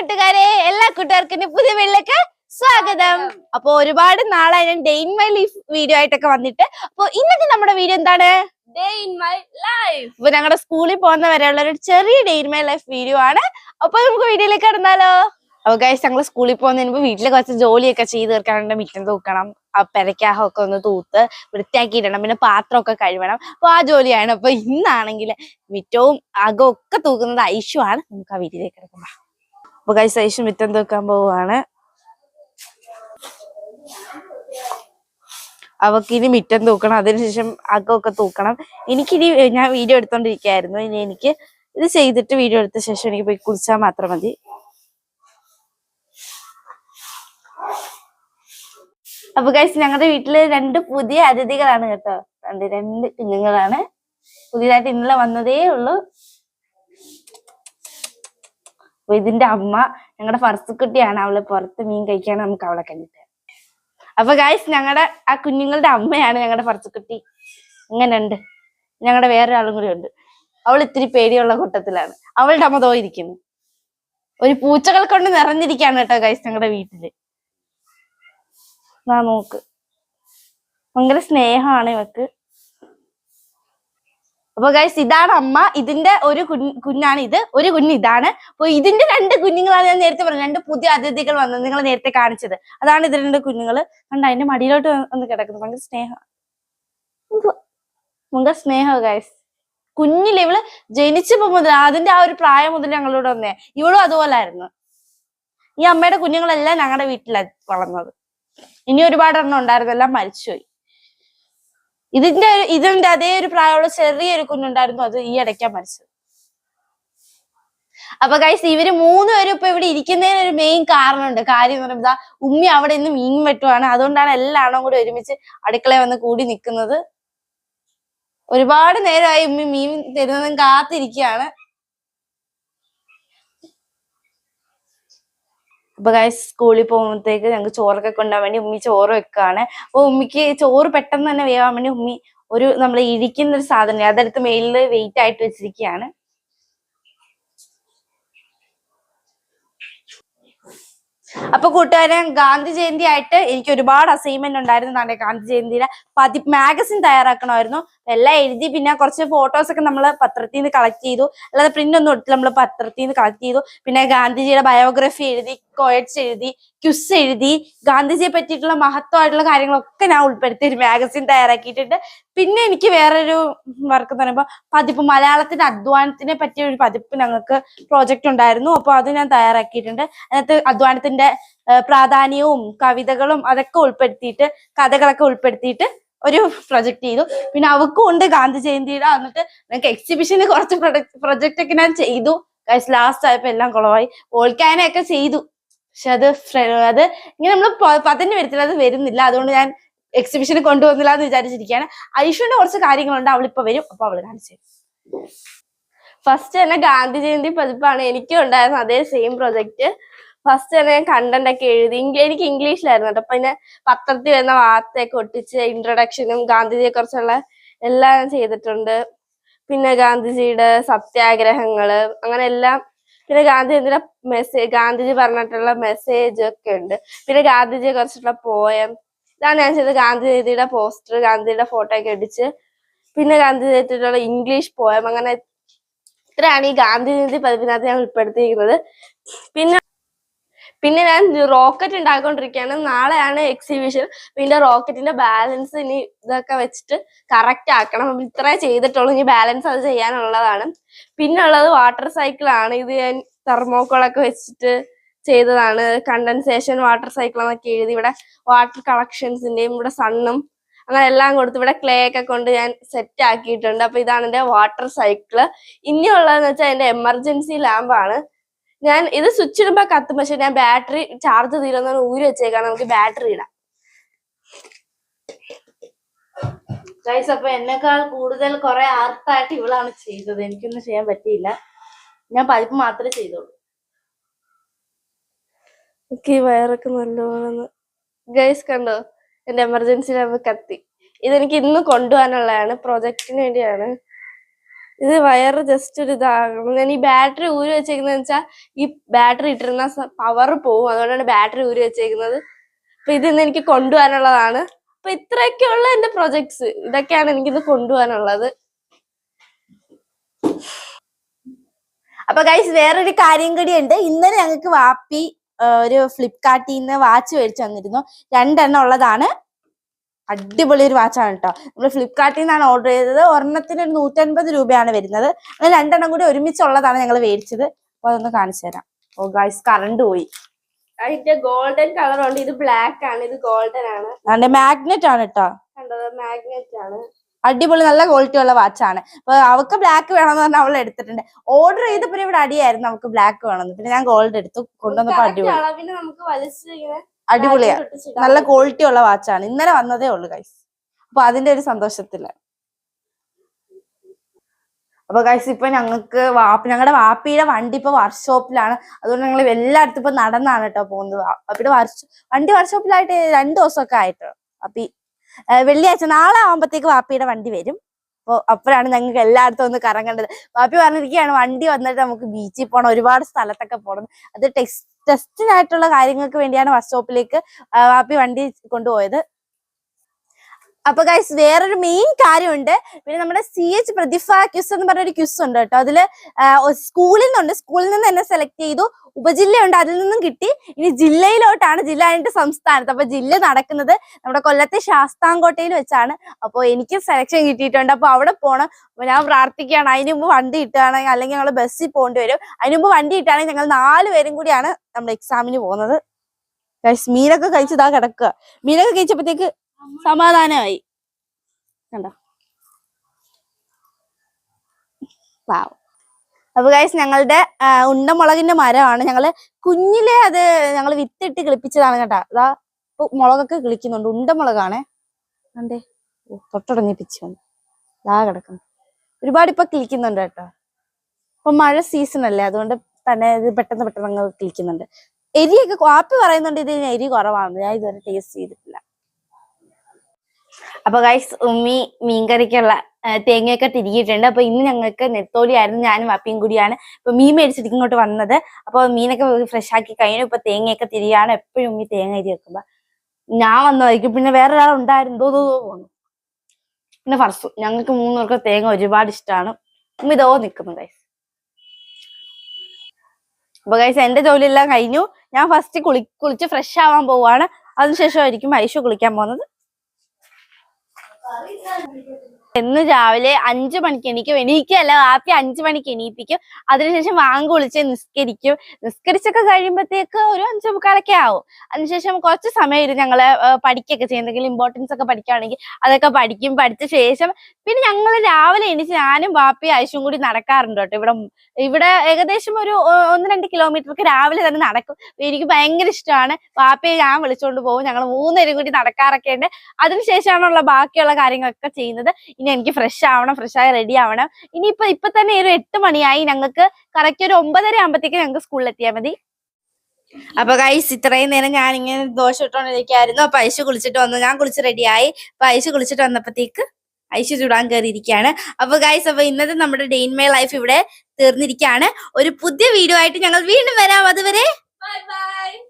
കൂട്ടുകാരെ എല്ലാ കൂട്ടുകാർക്കും പുതിയ വീട്ടിലേക്ക് സ്വാഗതം. അപ്പൊ ഒരുപാട് നാളായി ഞാൻ day in my life video ആയിട്ടൊക്കെ വന്നിട്ട് അപ്പൊ ഇന്നത്തെ നമ്മുടെ വീഡിയോ എന്താണ്? ഡേ ഇൻ മൈ ലൈഫ് ഇപ്പൊ ഞങ്ങളുടെ സ്കൂളിൽ പോകുന്ന വരെയുള്ള ഒരു ചെറിയ day in my life video ആണ്. അപ്പൊ നമുക്ക് വീഡിയോയിലേക്ക് കടന്നാലോ? അപ്പൊ ഗൈസ് ഞങ്ങൾ സ്കൂളിൽ പോകുന്നതിന് മുമ്പ് വീട്ടിലെ കുറച്ച് ജോലിയൊക്കെ ചെയ്ത് തീർക്കാനുണ്ട്. മിറ്റം തൂക്കണം ആ പെരക്കാഹൊക്കെ ഒന്ന് തൂത്ത് വൃത്തിയാക്കിയിടണം പിന്നെ പാത്രമൊക്കെ കഴുകണം അപ്പൊ ആ ജോലിയാണ്. അപ്പൊ ഇന്നാണെങ്കിൽ മിറ്റവും അകവും ഒക്കെ തൂക്കുന്നത് ആണ് നമുക്ക് ആ വീട്ടിലേക്ക് കിടക്കുമ്പോ. അപ്പൊ കൈ സൈസ് മിറ്റം തൂക്കാൻ പോവുകയാണ്. അവക്ക് ഇനി മിറ്റം തൂക്കണം അതിനുശേഷം അകമൊക്കെ തൂക്കണം. എനിക്കിനി ഞാൻ വീഡിയോ എടുത്തോണ്ടിരിക്കുകയായിരുന്നു ഇനി എനിക്ക് ഇത് ചെയ്തിട്ട് വീഡിയോ എടുത്ത ശേഷം എനിക്ക് പോയി കുളിച്ചാൽ മാത്രം മതി. അപ്പൊ ഗൈസ് ഞങ്ങളുടെ വീട്ടിൽ രണ്ട് പുതിയ അതിഥികളാണ് കേട്ടോ. രണ്ട് രണ്ട് കുഞ്ഞുങ്ങളാണ്. പുതിയതായിട്ട് ഇന്നലെ വന്നതേ ഉള്ളൂ. അപ്പൊ ഇതിന്റെ അമ്മ ഞങ്ങളുടെ ഫർസുക്കുട്ടിയാണ് അവൾ പുറത്ത് മീൻ കഴിക്കാൻ നമുക്ക് അവളെ കണ്ടിട്ട്. അപ്പൊ ഗായ്സ് ഞങ്ങളുടെ ആ കുഞ്ഞുങ്ങളുടെ അമ്മയാണ് ഞങ്ങളുടെ ഫർസുക്കുട്ടി ഇങ്ങനെയുണ്ട്. ഞങ്ങളുടെ വേറൊരാളും കൂടി ഉണ്ട്. അവൾ ഇത്തിരി പേടിയുള്ള കൂട്ടത്തിലാണ്. അവളുടെ അമ്മ തോയിരിക്കുന്നു ഒരു പൂച്ചകൾ കൊണ്ട് നിറഞ്ഞിരിക്കാണ് കേട്ടോ ഗൈസ് ഞങ്ങളുടെ വീട്ടിൽ. നോക്ക്. ഭയങ്കര സ്നേഹമാണ് ഇവക്ക്. അപ്പൊ ഗൈസ് ഇതാണ് അമ്മ. ഇതിന്റെ ഒരു കുഞ്ഞ് കുഞ്ഞാണ് ഇത്. ഒരു കുഞ്ഞ് ഇതാണ്. അപ്പൊ ഇതിന്റെ രണ്ട് കുഞ്ഞുങ്ങളാണ് ഞാൻ നേരത്തെ പറഞ്ഞത്. രണ്ട് പുതിയ അതിഥികൾ വന്നത് നിങ്ങൾ നേരത്തെ കാണിച്ചത്. അതാണ് ഇത് രണ്ട് കുഞ്ഞുങ്ങൾ കണ്ട അതിന്റെ മടിയിലോട്ട് ഒന്ന് കിടക്കുന്നു. ഭയങ്കര സ്നേഹം. ഭയങ്കര സ്നേഹം ഗൈസ് കുഞ്ഞിൽ ഇവൾ ജനിച്ചപ്പോ മുതൽ അതിന്റെ ആ ഒരു പ്രായം മുതൽ ഞങ്ങളോട് വന്നേ. ഇവളും അതുപോലെ ആയിരുന്നു ഈ അമ്മയുടെ കുഞ്ഞുങ്ങളെല്ലാം ഞങ്ങളുടെ വീട്ടിലാണ് വളർന്നത്. ഇനി ഒരുപാട് എണ്ണം ഉണ്ടായിരുന്നു. എല്ലാം മരിച്ചുപോയി. ഇതിന്റെ ഇതിന്റെ അതേ ഒരു പ്രായമുള്ള ചെറിയൊരു കുഞ്ഞുണ്ടായിരുന്നു അത് ഈ ഇടയ്ക്കാ മരിച്ചത്. അപ്പൊ കൈസ് ഇവർ മൂന്നുപേരും ഇപ്പൊ ഇവിടെ ഇരിക്കുന്നതിന് ഒരു മെയിൻ കാരണമുണ്ട്. കാര്യം എന്ന് പറയുമ്പോൾ ഉമ്മി അവിടെ നിന്ന് മീൻ വെട്ടുവാണ്. അതുകൊണ്ടാണ് എല്ലാണോ കൂടി ഒരുമിച്ച് അടുക്കളയിൽ വന്ന് കൂടി നിൽക്കുന്നത്. ഒരുപാട് നേരമായി ഉമ്മി മീൻ തരുന്നതും കാത്തിരിക്കുകയാണ്. അപ്പൊ ഗൈസ് സ്കൂളിൽ പോകുമ്പോഴത്തേക്ക് ഞങ്ങൾക്ക് ചോറൊക്കെ കൊണ്ടുപോകാൻ വേണ്ടി ഉമ്മി ചോറ് വെക്കുകയാണ് അപ്പോൾ ഉമ്മിക്ക് ചോറ് പെട്ടെന്ന് തന്നെ വേവാൻ വേണ്ടി ഉമ്മി ഒരു നമ്മൾ ഇരിക്കുന്ന ഒരു സാധനം അതെടുത്ത് മേലിൽ വെയിറ്റ് ആയിട്ട് വെച്ചിരിക്കുകയാണ്. അപ്പൊ കൂട്ടുകാരൻ ഗാന്ധി ജയന്തി ആയിട്ട് എനിക്ക് ഒരുപാട് അസൈൻമെന്റ് ഉണ്ടായിരുന്നു. നാളെ ഗാന്ധി ജയന്തിയിലെ മാഗസിൻ തയ്യാറാക്കണമായിരുന്നു. എല്ലാം എഴുതി പിന്നെ കുറച്ച് ഫോട്ടോസ് ഒക്കെ നമ്മൾ പത്രത്തിൽ നിന്ന് കളക്ട് ചെയ്തു. അല്ലാതെ പ്രിന്റ് ഒന്നും എടുത്തില്ല. നമ്മൾ പത്രത്തിൽ നിന്ന് കളക്ട് ചെയ്തു. പിന്നെ ഗാന്ധിജിയുടെ ബയോഗ്രഫി എഴുതി കോയറ്റ്സ് എഴുതി ക്യുസ് എഴുതി. ഗാന്ധിജിയെ പറ്റിയിട്ടുള്ള മഹത്വമായിട്ടുള്ള കാര്യങ്ങളൊക്കെ ഞാൻ ഉൾപ്പെടുത്തി. ഒരു മാഗസിൻ തയ്യാറാക്കിയിട്ടുണ്ട്. പിന്നെ എനിക്ക് വേറൊരു വർക്ക് എന്ന് പറയുമ്പോൾ പതിപ്പ് മലയാളത്തിന്റെ അധ്വാനത്തിനെ പറ്റിയ ഒരു പതിപ്പ് ഞങ്ങൾക്ക് പ്രോജക്റ്റ് ഉണ്ടായിരുന്നു. അപ്പോൾ അത് ഞാൻ തയ്യാറാക്കിയിട്ടുണ്ട്. അതിനകത്ത് അധ്വാനത്തിന്റെ പ്രാധാന്യവും കവിതകളും അതൊക്കെ ഉൾപ്പെടുത്തിയിട്ട് കഥകളൊക്കെ ഉൾപ്പെടുത്തിയിട്ട് ഒരു പ്രൊജക്ട് ചെയ്തു. പിന്നെ അവക്കും ഉണ്ട് ഗാന്ധി ജയന്തിയുടെ എന്നിട്ട് ഞങ്ങൾക്ക് എക്സിബിഷന് കുറച്ച് പ്രൊജക്റ്റ് ഒക്കെ ഞാൻ ചെയ്തു. ലാസ്റ്റ് ആയപ്പോ എല്ലാം കുളമായി ഓൾക്കാനൊക്കെ ചെയ്തു. പക്ഷെ അത് അത് ഇങ്ങനെ നമ്മൾ പതിന് വരത്തില്ല അത് വരുന്നില്ല. അതുകൊണ്ട് ഞാൻ എക്സിബിഷന് കൊണ്ടുവന്നില്ല എന്ന് വിചാരിച്ചിരിക്കുകയാണ്. ഐഷുവിന്റെ കുറച്ച് കാര്യങ്ങളുണ്ട് അവളിപ്പോ വരും. അപ്പൊ അവൾ കാണിച്ചു ഫസ്റ്റ് തന്നെ ഗാന്ധി ജയന്തി പതിപ്പാണ് എനിക്കും ഉണ്ടായിരുന്നു അതേ സെയിം പ്രൊജക്ട് ഫസ്റ്റ് തന്നെ ഞാൻ കണ്ടന്റ് ഒക്കെ എഴുതി. എനിക്ക് ഇംഗ്ലീഷിലായിരുന്നു അപ്പൊ പിന്നെ പത്രത്തിൽ വരുന്ന വാർത്തയൊക്കെ ഒട്ടിച്ച് ഇൻട്രൊഡക്ഷനും ഗാന്ധിജിയെ കുറിച്ചുള്ള എല്ലാം ചെയ്തിട്ടുണ്ട്. പിന്നെ ഗാന്ധിജിയുടെ സത്യാഗ്രഹങ്ങൾ അങ്ങനെ എല്ലാം. പിന്നെ ഗാന്ധിജിന്റെ മെസ്സേജ് ഗാന്ധിജി പറഞ്ഞിട്ടുള്ള മെസ്സേജ് ഒക്കെ ഉണ്ട്. പിന്നെ ഗാന്ധിജിയെ കുറിച്ചിട്ടുള്ള പോയം ഇതാണ് ഞാൻ ചെയ്തത്. ഗാന്ധിജിയുടെ പോസ്റ്റർ ഗാന്ധിജിയുടെ ഫോട്ടോ ഒക്കെ അടിച്ച്. പിന്നെ ഗാന്ധിജിയായിട്ടുള്ള ഇംഗ്ലീഷ് പോയം അങ്ങനെ ഇത്രയാണ് ഈ ഗാന്ധിജയന്തി പതിപ്പിനകത്ത് ഞാൻ ഉൾപ്പെടുത്തിയിരിക്കുന്നത്. പിന്നെ പിന്നെ ഞാൻ റോക്കറ്റ് ഉണ്ടാക്കിക്കൊണ്ടിരിക്കുകയാണ് നാളെയാണ് എക്സിബിഷൻ പിന്നെ റോക്കറ്റിന്റെ ബാലൻസ് ഇനി ഇതൊക്കെ വെച്ചിട്ട് കറക്റ്റ് ആക്കണം. അപ്പൊ ഇത്രേ ചെയ്തിട്ടുള്ളൂ. ഇനി ബാലൻസ് അത് ചെയ്യാനുള്ളതാണ്. പിന്നെ ഉള്ളത് വാട്ടർ സൈക്കിൾ ആണ്. ഇത് ഞാൻ തെർമോക്കോളൊക്കെ വെച്ചിട്ട് ചെയ്തതാണ്. കണ്ടൻസേഷൻ വാട്ടർ സൈക്കിൾ എന്നൊക്കെ എഴുതി. ഇവിടെ വാട്ടർ കളക്ഷൻസിന്റെയും ഇവിടെ സണ്ണും അങ്ങനെ എല്ലാം കൊടുത്ത് ഇവിടെ ക്ലേ ഒക്കെ കൊണ്ട് ഞാൻ സെറ്റ് ആക്കിയിട്ടുണ്ട്. അപ്പൊ ഇതാണ് എന്റെ വാട്ടർ സൈക്കിൾ ഇനിയുള്ളതെന്ന് വെച്ചാൽ എന്റെ എമർജൻസി ലാമ്പാണ് ഞാൻ ഇത് സ്വിച്ച് ഇടുമ്പോ കത്തും. പക്ഷെ ഞാൻ ബാറ്ററി ചാർജ് തീരുന്ന ഊരി വെച്ചേക്കാണ്. നമുക്ക് ബാറ്ററി ഇടാം. ഗൈസ് അപ്പൊ എന്നെക്കാൾ കൂടുതൽ കുറെ ആർട്ടായിട്ട് ഇവളാണ് ചെയ്തത്. എനിക്കൊന്നും ചെയ്യാൻ പറ്റിയില്ല. ഞാൻ പതിപ്പ് മാത്രമേ ചെയ്തോളൂ എനിക്ക് ഈ വയറൊക്കെ നല്ലോണം ഗൈസ് കണ്ടോ? എന്റെ എമർജൻസി ലാബ് കത്തി. ഇതെനിക്ക് ഇന്ന് കൊണ്ടുപോകാനുള്ളതാണ്. പ്രൊജക്ടിന് വേണ്ടിയാണ്. ഇത് വയറ് ജസ്റ്റ് ഒരു ഇതാകണം ഞാൻ ഈ ബാറ്ററി ഊരി വെച്ചേക്കുന്നത് വെച്ചാൽ ഈ ബാറ്ററി ഇട്ടിരുന്ന പവർ പോവും. അതുകൊണ്ടാണ് ബാറ്ററി ഊരി വെച്ചേക്കുന്നത്. അപ്പൊ ഇത് ഇന്ന് എനിക്ക് കൊണ്ടുപോകാനുള്ളതാണ്. അപ്പൊ ഇത്രയൊക്കെയുള്ള എന്റെ പ്രൊജക്ട്സ് ഇതൊക്കെയാണ് എനിക്കിത് കൊണ്ടുപോകാനുള്ളത്. അപ്പൊ ഗൈസ് വേറൊരു കാര്യം കൂടി ഉണ്ട്. ഇന്നലെ ഞങ്ങൾക്ക് വാപ്പി ഒരു ഫ്ലിപ്കാർട്ടിൽ നിന്ന് വാച്ച് മേടിച്ചു തന്നിരുന്നു. രണ്ടെണ്ണം ഉള്ളതാണ്. അടിപൊളി ഒരു വാച്ചാണ് കേട്ടോ നമ്മൾ ഫ്ലിപ്കാർട്ടിൽ നിന്നാണ് ഓർഡർ ചെയ്തത്. ഒരെണ്ണത്തിന് ഒരു നൂറ്റൻപത് രൂപയാണ് വരുന്നത്. അങ്ങനെ രണ്ടെണ്ണം കൂടി ഒരുമിച്ചുള്ളതാണ് ഞങ്ങൾ മേടിച്ചത്. അപ്പൊ അതൊന്ന് കാണിച്ചു തരാം. ഓ ഗൈസ് കറണ്ട് പോയി. അതിന്റെ ഗോൾഡൻ കളർ ഉണ്ട്. ഇത് ബ്ലാക്ക് ആണ്. ഇത് ഗോൾഡൻ ആണ്. അതിന്റെ മാഗ്നറ്റ് ആണ് കേട്ടോ കണ്ടത് മാഗ്നറ്റ് ആണ്. അടിപൊളി നല്ല ക്വാളിറ്റി ഉള്ള വാച്ചാണ് അപ്പൊ അവക്ക് ബ്ലാക്ക് വേണമെന്ന് പറഞ്ഞാൽ അവൾ എടുത്തിട്ടുണ്ട്. ഓർഡർ ചെയ്തപ്പോ ഇവിടെ അടിയായിരുന്നു. നമുക്ക് ബ്ലാക്ക് വേണമെന്ന്. പിന്നെ ഞാൻ ഗോൾഡ് എടുത്തു. കൊണ്ടുവന്നപ്പോ അടിപൊളി. നമുക്ക് വലിച്ച് ഇങ്ങനെ അടിപൊളിയാ. നല്ല ക്വാളിറ്റി ഉള്ള വാച്ചാണ് ഇന്നലെ വന്നതേ ഉള്ളു ഗൈസ് അപ്പൊ അതിന്റെ ഒരു സന്തോഷത്തിൽ. അപ്പൊ ഗൈസ് ഇപ്പൊ ഞങ്ങൾക്ക് വാപ്പ ഞങ്ങളുടെ വാപ്പിയുടെ വണ്ടി ഇപ്പൊ വർക്ക്ഷോപ്പിലാണ് അതുകൊണ്ട് ഞങ്ങൾ എല്ലായിടത്തും ഇപ്പൊ നടന്നാണ് കേട്ടോ പോകുന്നത്. വാപ്പിയുടെ വർഷ വണ്ടി വർക്ക്ഷോപ്പിലായിട്ട് രണ്ടു ദിവസമൊക്കെ ആയിട്ടോ. അപ്പൊ വെള്ളിയാഴ്ച നാളെ ആവുമ്പത്തേക്ക് വാപ്പിയുടെ വണ്ടി വരും. അപ്പൊ അപ്പോഴാണ് ഞങ്ങൾക്ക് എല്ലായിടത്തും ഒന്ന് കറങ്ങേണ്ടത് ബാപ്പി പറഞ്ഞിരിക്കുകയാണ് വണ്ടി വന്നിട്ട് നമുക്ക് ബീച്ചിൽ പോകണം ഒരുപാട് സ്ഥലത്തൊക്കെ പോകണം അത് ടെസ്റ്റ് ടെസ്റ്റിനായിട്ടുള്ള കാര്യങ്ങൾക്ക് വേണ്ടിയാണ് വർക്ക്ഷോപ്പിലേക്ക് ബാപ്പി വണ്ടി കൊണ്ടുപോയത്. അപ്പൊ ഗൈസ് വേറൊരു മെയിൻ കാര്യമുണ്ട്. പിന്നെ നമ്മുടെ സി എച്ച് പ്രതിഭ ക്യുസ് എന്ന് പറഞ്ഞൊരു ക്യുസ് ഉണ്ട് കേട്ടോ. അതിൽ സ്കൂളിൽ നിന്നുണ്ട്. സ്കൂളിൽ നിന്ന് തന്നെ സെലക്ട് ചെയ്തു. ഉപജില്ലയുണ്ട്. അതിൽ നിന്നും കിട്ടി. ഇനി ജില്ലയിലോട്ടാണ്. ജില്ല കഴിഞ്ഞിട്ട് സംസ്ഥാനത്ത്. അപ്പൊ ജില്ല നടക്കുന്നത് നമ്മുടെ കൊല്ലത്തെ ശാസ്താംകോട്ടയിൽ വെച്ചാണ്. അപ്പോൾ എനിക്ക് സെലക്ഷൻ കിട്ടിയിട്ടുണ്ട്. അപ്പൊ അവിടെ പോണം. അപ്പൊ ഞാൻ പ്രാർത്ഥിക്കുകയാണ്. അതിന് മുമ്പ് വണ്ടി കിട്ടുകയാണെങ്കിൽ അല്ലെങ്കിൽ ഞങ്ങൾ ബസ്സിൽ പോകേണ്ടി വരും. അതിന് മുമ്പ് വണ്ടി കിട്ടുകയാണെങ്കിൽ ഞങ്ങൾ നാല് പേരും കൂടിയാണ് നമ്മുടെ എക്സാമിന് പോകുന്നത്. മീനൊക്കെ കഴിച്ചതാ കിടക്കുക. മീനൊക്കെ കഴിച്ചപ്പോഴത്തേക്ക് സമാധാനമായി. കണ്ടോ? അപ്പൊ ഗൈസ് ഞങ്ങളുടെ ഉണ്ടമുളകിന്റെ മരമാണ്. ഞങ്ങൾ കുഞ്ഞിലെ അത് ഞങ്ങൾ വിത്തിട്ട് കിളിപ്പിച്ചതാണ് കേട്ടോ. അതാ ഇപ്പൊ മുളകൊക്കെ കിളിക്കുന്നുണ്ട്. ഉണ്ടമുളകാണേ. കണ്ടേ? തൊട്ടുടങ്ങി പിച്ച് വന്നു ഇതാ കിടക്കുന്നു. ഒരുപാട് ഇപ്പൊ കിളിക്കുന്നുണ്ട് കേട്ടോ. ഇപ്പൊ മഴ സീസൺ അല്ലേ അതുകൊണ്ട് തന്നെ ഇത് പെട്ടെന്ന് പെട്ടെന്ന് അങ്ങ് കിളിക്കുന്നുണ്ട്. എരിയൊക്കെ കാപ്പി പറയുന്നുണ്ട് ഇതിന് എരി കുറവാണ് ഞാൻ ഇതുവരെ ടേസ്റ്റ് ചെയ്തിട്ടില്ല. അപ്പൊ ഗൈസ് ഉമ്മി മീൻകറിക്കുള്ള തേങ്ങയൊക്കെ തിരികിയിട്ടുണ്ട്. അപ്പൊ ഇന്ന് ഞങ്ങൾക്ക് നെത്തോലി ആയിരുന്നു. ഞാനും അപ്പിയും കൂടിയാണ്. ഇപ്പൊ മീൻ മേടിച്ചിട്ട് ഇങ്ങോട്ട് വന്നത്. അപ്പൊ മീനൊക്കെ ഫ്രഷ് ആക്കി കഴിഞ്ഞു. ഇപ്പൊ തേങ്ങയൊക്കെ തിരിയാണ്. എപ്പോഴും ഉമ്മി തേങ്ങ അരി വെക്കുമ്പോ. ഞാൻ വന്നതായിരിക്കും. പിന്നെ വേറെ ഒരാൾ ഉണ്ടായിരുന്നു. ദോ പോന്നു പിന്നെ ഫർസു. ഞങ്ങൾക്ക് മൂന്നുപേർക്ക് തേങ്ങ ഒരുപാട് ഇഷ്ടമാണ് ഉമ്മി ദോ നിൽക്കുന്നു ഗൈസ് അപ്പൊ ഗൈസ് എന്റെ ജോലിയെല്ലാം കഴിഞ്ഞു. ഞാൻ ഫസ്റ്റ് കുളി കുളിച്ച് ഫ്രഷ് ആവാൻ പോവാണ്. അതിനുശേഷമായിരിക്കും ഐഷു കുളിക്കാൻ പോകുന്നത്. 哪里 എന്ന് രാവിലെ അഞ്ചു മണിക്ക് എണീക്കും. എണീക്കല്ല ആപ്പി അഞ്ചു മണിക്ക് എണീപ്പിക്കും. അതിനുശേഷം വാങ്ങ കുളിച്ച് നിസ്കരിക്കും. നിസ്കരിച്ചൊക്കെ കഴിയുമ്പോഴത്തേക്ക് ഒരു അഞ്ചു മുക്കാലൊക്കെ ആവും. അതിനുശേഷം കുറച്ച് സമയം ഇരുന്ന് ഞങ്ങൾ പഠിക്കൊക്കെ ചെയ്യും എന്തെങ്കിലും ഇമ്പോർട്ടൻസ് ഒക്കെ പഠിക്കുകയാണെങ്കിൽ അതൊക്കെ പഠിക്കും. പഠിച്ച ശേഷം പിന്നെ ഞങ്ങൾ രാവിലെ എണീച്ച് ഞാനും ബാപ്പി ആയിഷും കൂടി നടക്കാറുണ്ട് കേട്ടോ. ഇവിടെ ഇവിടെ ഏകദേശം ഒരു ഒന്ന് രണ്ട് കിലോമീറ്റർ ഒക്കെ രാവിലെ തന്നെ നടക്കും. എനിക്ക് ഭയങ്കര ഇഷ്ടമാണ്. ബാപ്പയെ ഞാൻ വിളിച്ചുകൊണ്ട് പോകും. ഞങ്ങൾ മൂന്നുപേരും കൂടി നടക്കാറൊക്കെ ഉണ്ട്. അതിനുശേഷമാണുള്ള ബാക്കിയുള്ള കാര്യങ്ങളൊക്കെ ചെയ്യുന്നത്. ഇനി എനിക്ക് ഫ്രഷ് ആവണം ഫ്രഷ് ആയി റെഡി ആവണം. ഇനിയിപ്പോ ഇപ്പൊ തന്നെ ഒരു എട്ട് മണിയായി. ഞങ്ങൾക്ക് കറക്റ്റ് ഒരു ഒമ്പതര ആകുമ്പോഴത്തേക്ക് ഞങ്ങൾക്ക് സ്കൂളിൽ എത്തിയാൽ മതി. അപ്പൊ കൈസ് ഇത്രയും നേരം ഞാൻ ഇങ്ങനെ ദോശ ഇട്ടോണ്ടിരിക്കായിരുന്നു അപ്പൊ ഐശു കുളിച്ചിട്ട് വന്നു. ഞാൻ കുളിച്ച് റെഡിയായി അപ്പൊ ഐശു കുളിച്ചിട്ട് വന്നപ്പോഴത്തേക്ക് ഐശു ചൂടാൻ കയറിയിരിക്കുകയാണ് അപ്പൊ ഗൈസ് അപ്പൊ ഇന്നത്തെ നമ്മുടെ ഡേ ഇൻ മൈ ലൈഫ് ഇവിടെ തീർന്നിരിക്കുകയാണ്. ഒരു പുതിയ വീഡിയോ ആയിട്ട് ഞങ്ങൾ വീണ്ടും വരാം. അതുവരെ Bye bye.